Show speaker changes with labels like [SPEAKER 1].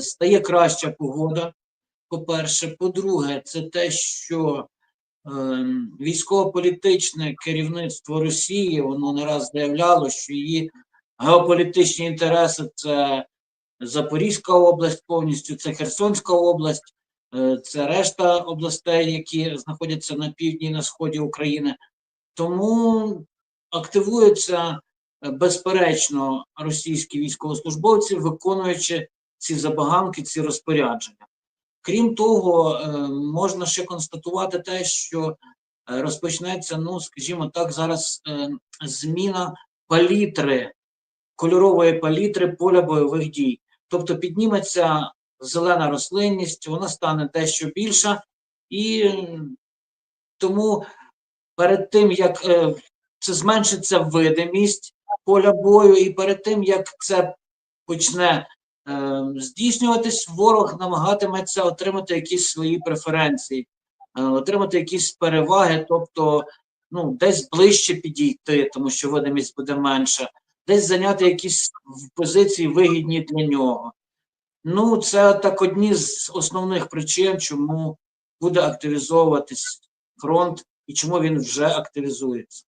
[SPEAKER 1] стає краща погода. По-перше, по-друге, це те, що ем, військово-політичне керівництво Росії воно не раз заявляло, що її геополітичні інтереси це Запорізька область повністю, це Херсонська область, е, це решта областей, які знаходяться на півдні і на сході України. Тому активуються е, безперечно російські військовослужбовці, виконуючи ці забаганки, ці розпорядження. Крім того, е, можна ще констатувати те, що е, розпочнеться, ну скажімо так, зараз е, зміна палітри, кольорової палітри поля бойових дій. Тобто підніметься зелена рослинність, вона стане дещо більша, і тому перед тим, як це зменшиться видимість поля бою, і перед тим, як це почне здійснюватись, ворог намагатиметься отримати якісь свої преференції, е, отримати якісь переваги, тобто ну, десь ближче підійти, тому що видимість буде менша, десь зайняти якісь позиції вигідні для нього. Ну, це так одні з основних причин, чому буде активізовуватись фронт і чому він вже активізується.